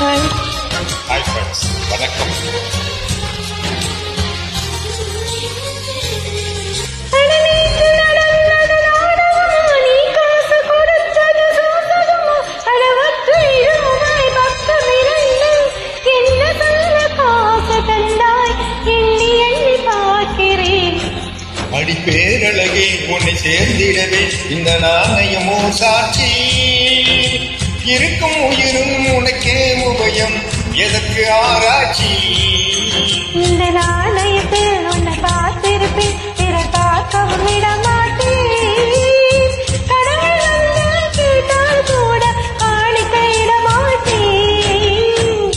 Hi hi friends வணக்கம். அடநீக்கு அடி உன்னை சேர்ந்திடவே இந்த நாணயமோ சாட்சி. இருக்கும் உயிரும் உனக்கே உபயம். எதற்கு ஆராய்ச்சி? இந்த நாணயத்தில் உன்னை பார்த்திருப்பேன். பிறர் பார்க்கவும் விட மாட்டேன். கடவுள் வந்து கேட்டால் கூட காணிக்கையிட மாட்டேன்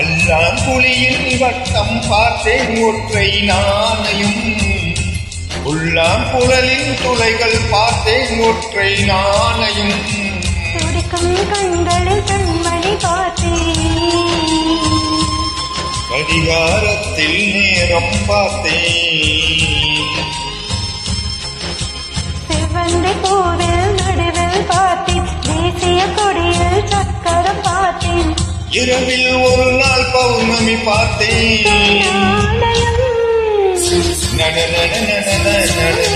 அல்லான் புலியின் வட்டம் பார்த்தேன் ஒற்றை நாணயம். உள்ளாம் துளைகள் பார்த்தேன் ஒற்றை நாணயம். கடிகாரத்தில் நேரம் பார்த்தேன். செவ்வந்தி பூவில் நடுவில் பார்த்தேன். தேசிய கொடியில் சக்கரம் பார்த்தேன். இரவில் ஒரு நாள் பௌர்ணமி பார்த்தேன். நட நட நட நட.